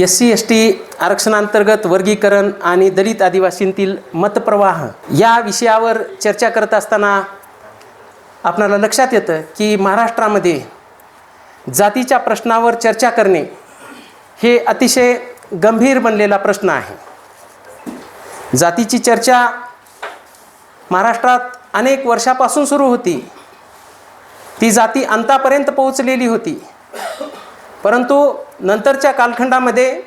S C S T आरक्षणांतर्गत वर्गीकरण आणि दलित आदिवासींतील मतप्रवाह या विषयावर चर्चा करत असताना आपणाला लक्षात येतं की महाराष्ट्रामध्ये जातीच्या प्रश्नावर चर्चा करणे हे अतिशय गंभीर बनलेला प्रश्न आहे. जातीची चर्चा महाराष्ट्रात अनेक वर्षापासून सुरू होती. ती जाती अंतापर्यंत पोहोचलेली होती. परंतु नंतरच्या कालखंडामध्ये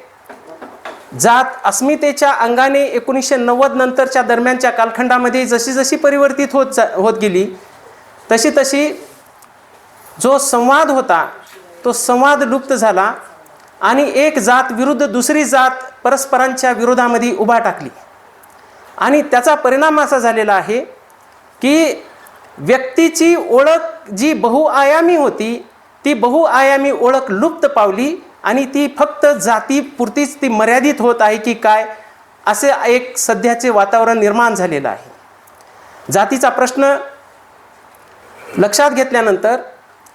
जात अस्मितेच्या अंगाने एकोणीसशे नव्वद नंतरच्या दरम्यानच्या कालखंडामध्ये जशी जशी परिवर्तित होत जा होत गेली तशी तशी जो संवाद होता तो संवाद लुप्त झाला आणि एक जात विरुद्ध दुसरी जात परस्परांच्या विरोधामध्ये उभा टाकली. आणि त्याचा परिणाम असा झालेला आहे की व्यक्तीची ओळख जी बहुआयामी होती ती बहुआयामी ओळख लुप्त पावली आणि ती फक्त जातीपुरतीच ती मर्यादित होत आहे की काय असे एक सध्याचे वातावरण निर्माण झालेलं आहे. जातीचा प्रश्न लक्षात घेतल्यानंतर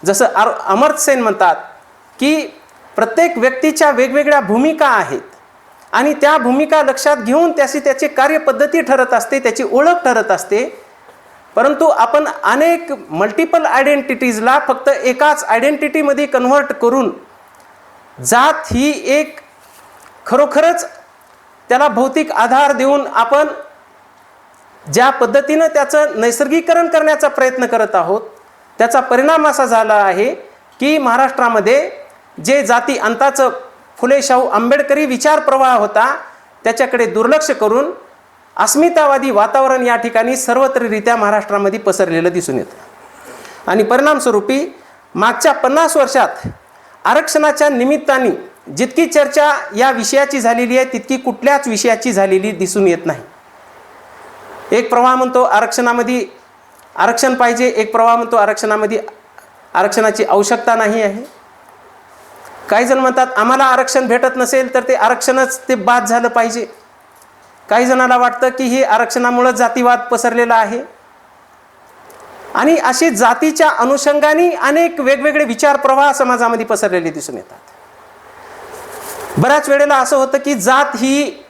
जसं आर अमर्त्य सेन म्हणतात की प्रत्येक व्यक्तीच्या वेगवेगळ्या भूमिका आहेत आणि त्या भूमिका लक्षात घेऊन त्याची त्याची कार्यपद्धती ठरत असते त्याची ओळख ठरत असते. परंतु आपण अनेक मल्टिपल आयडेंटिटीजला फक्त एकाच आयडेंटिटीमध्ये कन्व्हर्ट करून जात ही एक खरोखरच त्याला भौतिक आधार देऊन आपण ज्या पद्धतीनं त्याचं नैसर्गिकरण करण्याचा प्रयत्न करत आहोत त्याचा परिणाम असा झाला आहे की महाराष्ट्रामध्ये जे जाती अंताचं फुले शाहू आंबेडकरी विचार प्रवाह होता त्याच्याकडे दुर्लक्ष करून अस्मितावादी वातावरण या ठिकाणी सर्वत्ररित्या महाराष्ट्रामध्ये पसरलेलं दिसून येतं. आणि परिणामस्वरूपी मागच्या पन्नास वर्षात आरक्षणाच्या निमित्ताने जितकी चर्चा या विषयाची झालेली आहे तितकी कुठल्याच विषयाची झालेली दिसून येत नाही. एक प्रवाह म्हणतो आरक्षणामध्ये आरक्षण पाहिजे एक प्रवाह म्हणतो आरक्षणामध्ये आरक्षणाची आवश्यकता नाही आहे. काही जण म्हणतात आम्हाला आरक्षण भेटत नसेल तर ते आरक्षणच ते बाद झालं पाहिजे. काही जणांना वाटतं की हे आरक्षणामुळं जातीवाद पसरलेला आहे. आणि अशी जातीच्या अनुषंगाने अनेक वेगवेगळे विचार प्रवाह समाजामध्ये पसरलेले दिसून येतात. बऱ्याच वेळेला असं होतं की जात ही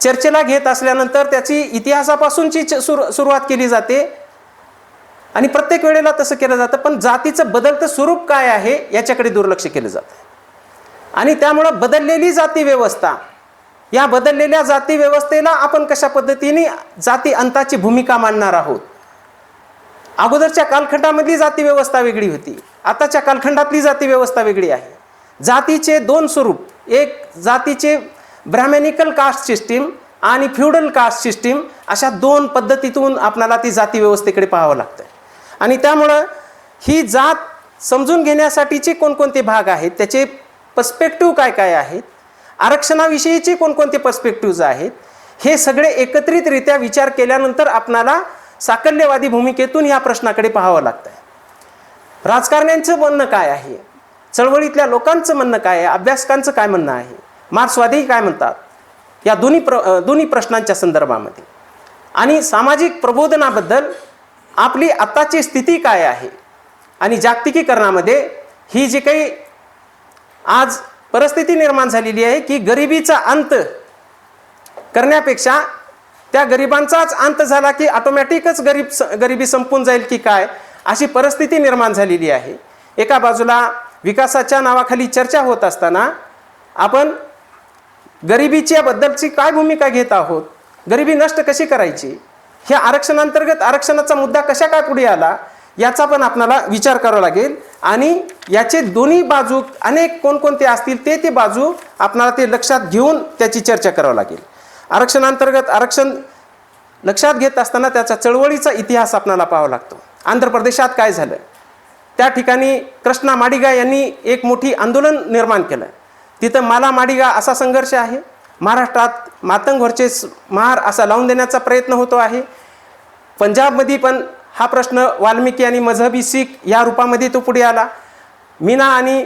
चर्चेला घेत असल्यानंतर त्याची इतिहासापासूनची च- सुर सुरुवात केली जाते. आणि प्रत्येक वेळेला तसं केलं जातं पण जातीचं बदलतं स्वरूप काय आहे याच्याकडे दुर्लक्ष केलं जातं. आणि त्यामुळं बदललेली जाती व्यवस्था या बदललेल्या जाती व्यवस्थेला आपण कशा पद्धतीने जाती अंताची भूमिका मांडणार आहोत? अगोदरच्या कालखंडामधली जाती व्यवस्था वेगळी होती. आताच्या कालखंडातली जाती व्यवस्था वेगळी आहे. जातीचे दोन स्वरूप एक जातीचे ब्राह्मॅनिकल कास्ट सिस्टीम आणि फ्युडल कास्ट सिस्टीम अशा दोन पद्धतीतून आपणाला ती जाती व्यवस्थेकडे पाहावं लागतं आणि त्यामुळं ही जात समजून घेण्यासाठीचे कोणकोणते भाग आहेत त्याचे पर्स्पेक्टिव्ह काय काय आहेत आरक्षणाविषयीचे कोणकोणते पर्स्पेक्टिव्ज आहेत हे सगळे एकत्रितरित्या विचार केल्यानंतर आपणाला साकल्यवादी भूमिकेतून या प्रश्नाकडे पाहावं लागतं आहे राजकारण्यांचं म्हणणं काय आहे? चळवळीतल्या लोकांचं म्हणणं काय आहे? अभ्यासकांचं काय म्हणणं आहे? मार्क्सवादी काय म्हणतात? या दोन्ही प्र दोन्ही प्रश्नांच्या संदर्भामध्ये. आणि सामाजिक प्रबोधनाबद्दल आपली आत्ताची स्थिती काय आहे? आणि जागतिकीकरणामध्ये ही जी काही आज परिस्थिती निर्माण झालेली आहे की गरिबीचा अंत करण्यापेक्षा त्या गरिबांचाच अंत झाला की ऑटोमॅटिकच गरीब स गरिबी संपून जाईल की काय? अशी परिस्थिती निर्माण झालेली आहे. एका बाजूला विकासाच्या नावाखाली चर्चा होत असताना आपण गरिबीच्या बद्दलची काय भूमिका घेत आहोत? गरिबी नष्ट कशी करायची? ह्या आरक्षणांतर्गत आरक्षणाचा मुद्दा कशा काय पुढे आला? याचा पण आपणाला विचार करावा लागेल. आणि याचे दोन्ही बाजू अनेक कोणकोणते असतील ते ते बाजू आपणाला ते लक्षात घेऊन त्याची चर्चा करावं लागेल. आरक्षणांतर्गत आरक्षण लक्षात घेत असताना त्याचा चळवळीचा इतिहास आपणाला पाहावा लागतो. आंध्र प्रदेशात काय झालं? त्या ठिकाणी कृष्णा माडिगा यांनी एक मोठी आंदोलन निर्माण केलं. तिथं माला माडिगा असा संघर्ष आहे. महाराष्ट्रात मातंग महार असा लावून देण्याचा प्रयत्न होतो आहे. पंजाबमध्ये पण हा प्रश्न वाल्मिकी आणि मजहबी शीख या रूपामध्ये तो पुढे आला. मीना आणि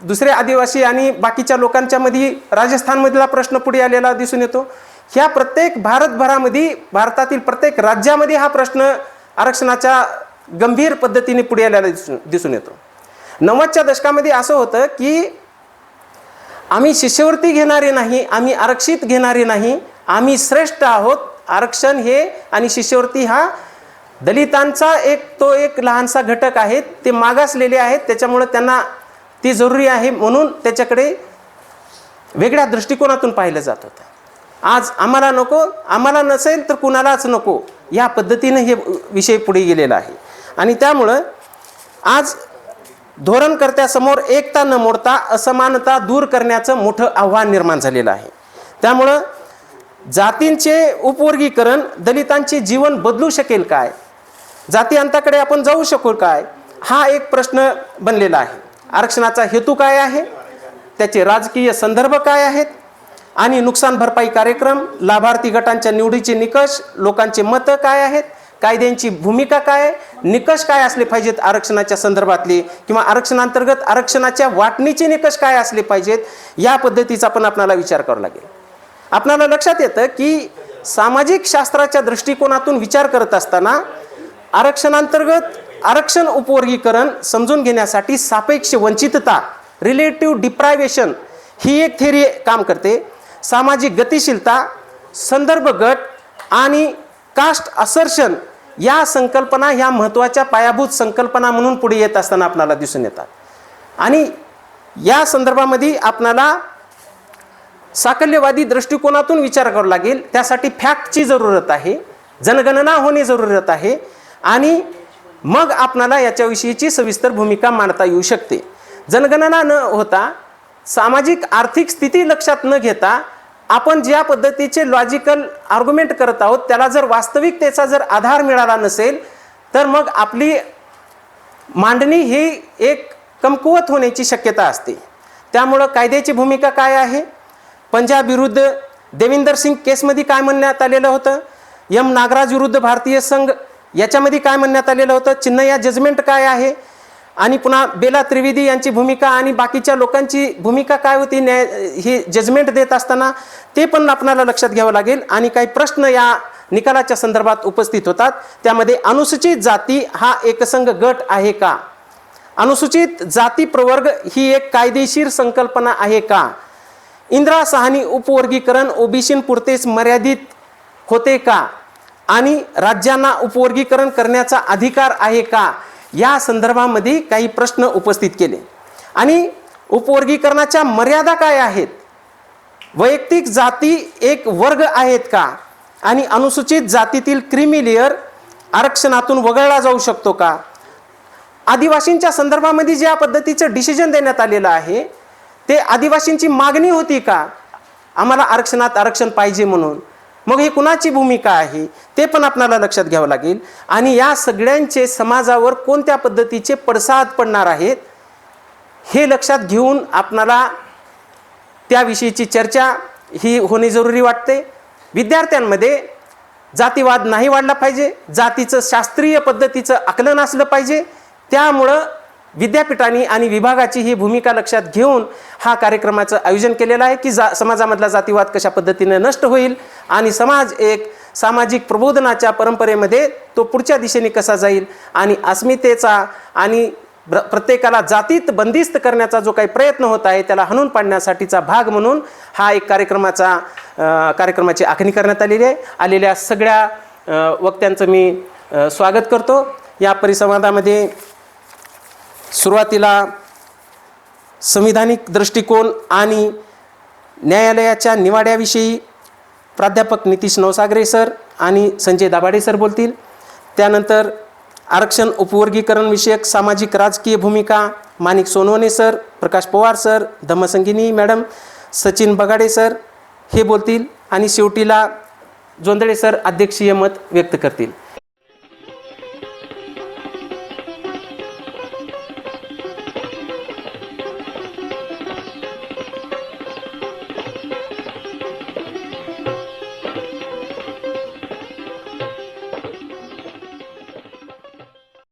दुसरे आदिवासी आणि बाकीच्या लोकांच्यामध्ये राजस्थानमधला प्रश्न पुढे आलेला दिसून येतो. ह्या प्रत्येक भारतभरामध्ये भारतातील प्रत्येक राज्यामध्ये हा प्रश्न आरक्षणाच्या गंभीर पद्धतीने पुढे आलेला दिसून दिसून येतो. नव्वदच्या दशकामध्ये असं होतं की आम्ही शिष्यवृत्ती घेणारे नाही आम्ही आरक्षित घेणारे नाही आम्ही श्रेष्ठ आहोत आरक्षण हे आणि शिष्यवृत्ती हा दलितांचा एक तो एक लहानसा घटक आहे ते मागासलेले आहेत त्याच्यामुळं त्यांना ती जरुरी आहे म्हणून त्याच्याकडे वेगळ्या दृष्टिकोनातून पाहिलं जात होतं. आज आम्हाला नको आम्हाला नसेल तर कुणालाच नको. या पद्धतीनं हे विषय पुढे गेलेला आहे. आणि त्यामुळं आज धोरणकर्त्यासमोर एकता न मोडता असमानता दूर करण्याचं मोठं आव्हान निर्माण झालेलं आहे. त्यामुळं जातींचे उपवर्गीकरण दलितांचे जीवन बदलू शकेल काय? जाती अंताकडे आपण जाऊ शकू काय? हा एक प्रश्न बनलेला आहे. आरक्षणाचा हेतू काय आहे? त्याचे राजकीय संदर्भ काय आहेत? आणि नुकसान भरपाई कार्यक्रम लाभार्थी गटांच्या निवडीचे निकष लोकांचे मतं काय आहेत कायद्यांची भूमिका काय निकष काय असले पाहिजेत आरक्षणाच्या संदर्भातले किंवा आरक्षणांतर्गत आरक्षणाच्या वाटणीचे निकष काय असले पाहिजेत या पद्धतीचा पण आपणाला विचार करावा लागेल. आपणाला लक्षात येतं की सामाजिक शास्त्राच्या दृष्टिकोनातून विचार करत असताना आरक्षणांतर्गत आरक्षण उपवर्गीकरण समजून घेण्यासाठी सापेक्ष वंचितता रिलेटिव्ह डिप्रायवेशन ही एक थेरी काम करते. सामाजिक गतिशीलता संदर्भ गट आणि कास्ट असर्शन या संकल्पना ह्या महत्त्वाच्या पायाभूत संकल्पना म्हणून पुढे येत असताना आपणाला दिसून येतात. आणि या संदर्भामध्ये आपणाला साकल्यवादी दृष्टिकोनातून विचार करावा लागेल. त्यासाठी फॅक्टची जरूरत आहे जनगणना होणे जरूरत आहे आणि मग आपणाला याच्याविषयीची सविस्तर भूमिका मांडता येऊ शकते. जनगणना न होता सामाजिक आर्थिक स्थिती लक्षात न घेता आपण ज्या पद्धतीचे लॉजिकल आर्ग्युमेंट करत आहोत त्याला जर वास्तविकतेचा जर आधार मिळाला नसेल तर मग आपली मांडणी ही एक कमकुवत होण्याची शक्यता असते. त्यामुळं कायद्याची भूमिका काय आहे? पंजाब विरुद्ध देविंदर सिंग केसमध्ये काय म्हणण्यात आलेलं होतं? यम नागराज विरुद्ध भारतीय संघ याच्यामध्ये काय म्हणण्यात आलेलं होतं? चिन्ह या जजमेंट काय आहे? आणि पुन्हा बेला त्रिवेदी यांची भूमिका आणि बाकीच्या लोकांची भूमिका काय होती न्याय ही जजमेंट देत असताना ते पण आपणाला लक्षात घ्यावं लागेल. आणि काही प्रश्न या निकालाच्या संदर्भात उपस्थित होतात. त्यामध्ये अनुसूचित जाती हा एकसंघ गट आहे का? अनुसूचित जाती प्रवर्ग ही एक कायदेशीर संकल्पना आहे का? इंदिरा सहानी उपवर्गीकरण ओबीसींपुरतेच मर्यादित होते का? आणि राज्यांना उपवर्गीकरण करण्याचा अधिकार आहे का? या संदर्भामध्ये काही प्रश्न उपस्थित केले. आणि उपवर्गीकरणाच्या मर्यादा काय आहेत? वैयक्तिक जाती एक वर्ग आहेत का? आणि अनुसूचित जातीतील क्रिमी लेअर आरक्षणातून वगळला जाऊ शकतो का? आदिवासींच्या संदर्भामध्ये ज्या पद्धतीचं डिसिजन देण्यात आलेलं आहे ते आदिवासींची मागणी होती का? आम्हाला आरक्षणात आरक्षण पाहिजे म्हणून. मग ही कुणाची भूमिका आहे? ते पण आपणाला लक्षात घ्यावं लागेल. आणि या सगळ्यांचे समाजावर कोणत्या पद्धतीचे पडसाद पडणार आहेत हे लक्षात घेऊन आपणाला त्याविषयीची चर्चा ही होणे जरुरी वाटते. विद्यार्थ्यांमध्ये जातीवाद नाही वाढला पाहिजे. जातीचं शास्त्रीय पद्धतीचं आकलन असलं पाहिजे. त्यामुळं विद्यापीठांनी आणि विभागाची ही भूमिका लक्षात घेऊन हा कार्यक्रमाचं आयोजन केलेलं आहे की जा समाजामधला जातीवाद कशा पद्धतीने नष्ट होईल आणि समाज एक सामाजिक प्रबोधनाच्या परंपरेमध्ये तो पुढच्या दिशेने कसा जाईल आणि अस्मितेचा आणि प्रत्येकाला जातीत बंदिस्त करण्याचा जो काही प्रयत्न होत आहे त्याला हणून पाडण्यासाठीचा भाग म्हणून हा एक कार्यक्रमाचा कार्यक्रमाची आखणी करण्यात आलेली आहे. आलेल्या सगळ्या वक्त्यांचं मी स्वागत करतो. या परिसंवादामध्ये सुरुवातीला संविधानिक दृष्टिकोन आणि न्यायालयाच्या निवाड्याविषयी प्राध्यापक नितीश नवसागरे सर आणि संजय दाभाडे सर बोलतील. त्यानंतर आरक्षण उपवर्गीकरण विषयक सामाजिक राजकीय भूमिका Manik Sonawane sir Prakash Pawar sir Dhammasangini madam Sachin Bagade sir हे बोलतील आणि शेवटीला जोंदळे सर अध्यक्षीय मत व्यक्त करतील.